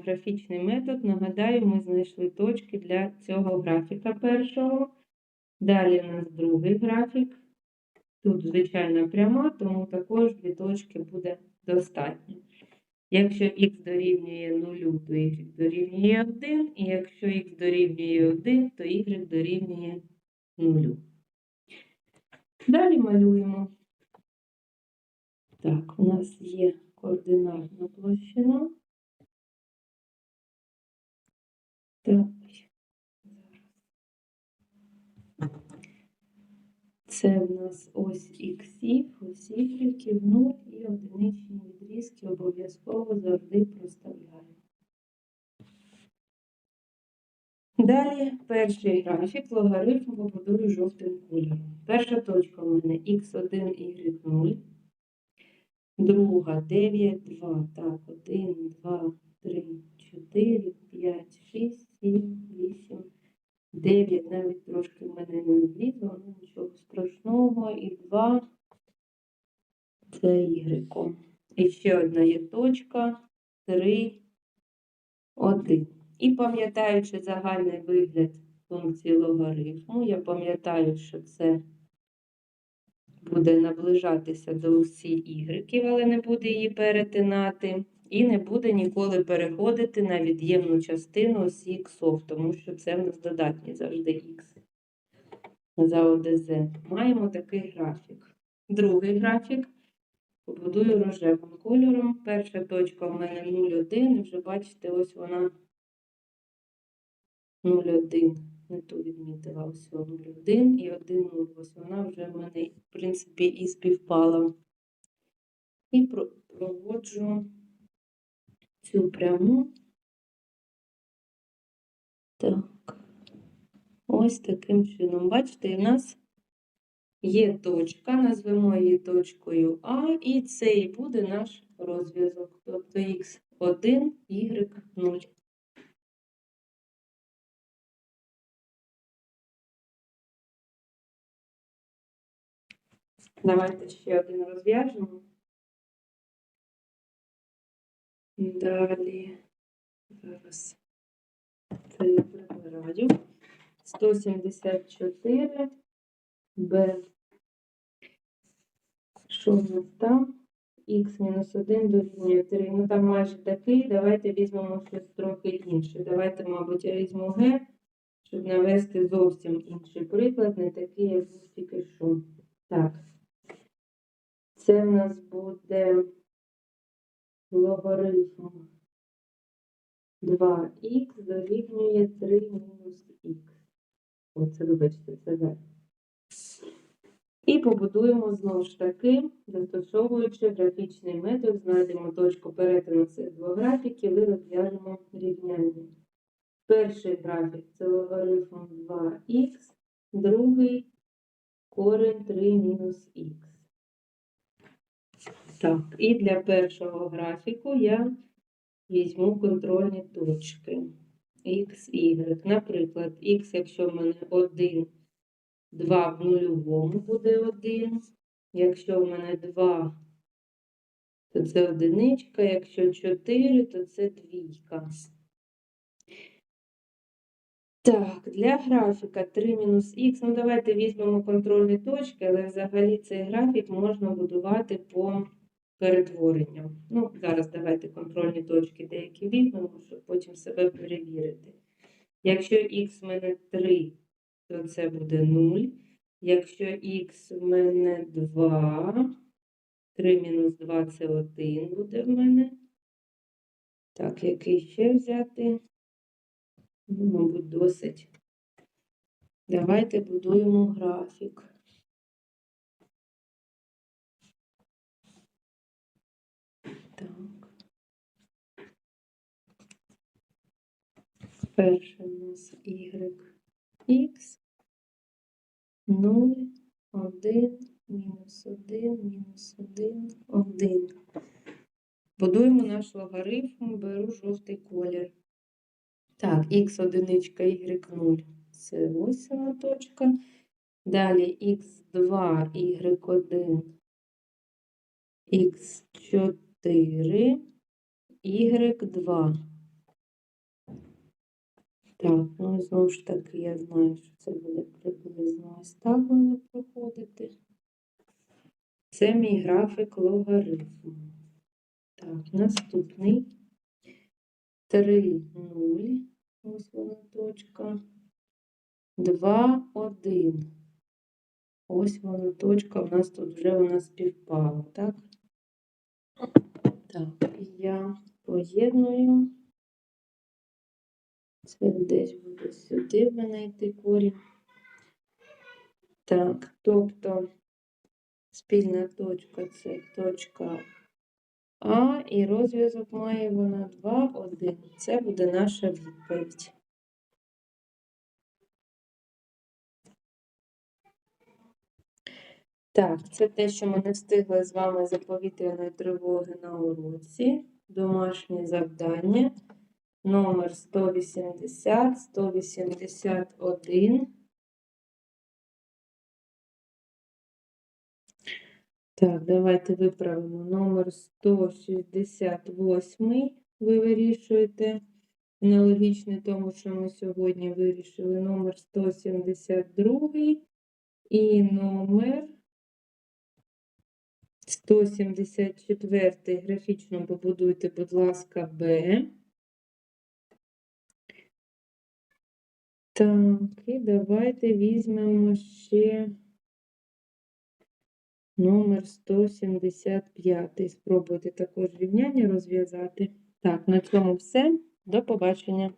графічний метод. Нагадаю, ми знайшли точки для цього графіка першого. Далі у нас другий графік. Тут звичайна пряма, тому також дві точки буде достатньо. Якщо х дорівнює 0, то y дорівнює 1, і якщо х дорівнює 1, то y дорівнює 0. Далі малюємо. Так, у нас є координатна площина. Це в нас ось іксів, ось 0 і одиничні відрізки обов'язково завжди проставляємо. Далі перший графік логарифм побудую жовтим кольором. Перша точка у мене х1, y0. Друга 9, 2. Так, 1, 2, 3, 4, 5, 6, 7, 8, 9. Навіть трошки в мене не влізло, але нічого страшного. І 2 це y. І ще одна є точка 3, 1. І пам'ятаючи загальний вигляд функції логарифму, я пам'ятаю, що це буде наближатися до осі y, але не буде її перетинати, і не буде ніколи переходити на від'ємну частину осі іксов, тому що це в нас додатні завжди х за ОДЗ. Маємо такий графік. Другий графік побудую рожевим кольором. Перша точка в мене 0,1, і вже бачите, ось вона 0,1. Не ту відмітила ось 0,1 і 1,0. Ось вона вже в мене, в принципі, і співпала. І проводжу цю пряму. Так. Ось таким чином. Бачите, в нас є точка, назвемо її точкою А, і це і буде наш розв'язок. Тобто х1, y0. Давайте ще один розв'яжемо. Далі. Зараз це я прибираю. 174 Б. Що в нас там? Х мінус 1 дорівнює 3. Ну там майже такий. Давайте візьмемо щось трохи інше. Давайте, мабуть, я візьму Г, щоб навести зовсім інший приклад, не такий, як тільки що. Так. Це в нас буде логарифм 2х дорівнює 3 мінус х. Оце, вибачте, це верх. І побудуємо знову ж таки, застосовуючи графічний метод, знайдемо точку перетину цих двох графіків і розв'яжемо рівняння. Перший графік це логарифм 2х, другий корень 3 мінус х. Так, і для першого графіку я візьму контрольні точки x, y. Наприклад, x, якщо в мене 1, 2 в нульовому буде 1. Якщо в мене 2, то це одиничка. Якщо 4, то це двійка. Так, для графіка 3 мінус х, ну давайте візьмемо контрольні точки, але взагалі цей графік можна будувати по перетворенню. Ну, зараз давайте контрольні точки деякі візьмемо, щоб потім себе перевірити. Якщо х в мене 3, то це буде 0. Якщо х в мене 2, 3 мінус 2 це 1 буде в мене. Так, який ще взяти? Ну, мабуть, досить. Давайте будуємо графік. Перше у нас y, x, 0, 1, мінус 1, мінус 1, 1. Будуємо наш логарифм, беру жовтий колір. Так, х одиничка, y 0. Це ось точка. Далі х2, y1, х4, y2. Так, ну і знову ж таки, я знаю, що це буде приблизно ось так буде проходити. Це мій графік логарифму. Так, наступний. 3, 0. Ось вона точка. 2, 1. Ось вона точка. У нас тут вже вона співпала, так? Так, я поєдную. Це десь буде сюди в мене йти корінь. Так, тобто спільна точка це точка А, і розв'язок має вона 2, 1. Це буде наша відповідь. Так, це те, що ми не встигли з вами за повітряної тривоги на уроці. Домашнє завдання. Номер 180, 181. Так, давайте виправимо. Номер 168 ви вирішуєте. Аналогічний тому, що ми сьогодні вирішили. Номер 172 і номер 174 графічно побудуйте, будь ласка, Б. Так, і давайте візьмемо ще номер 175. Спробуйте також рівняння розв'язати. Так, на цьому все. До побачення.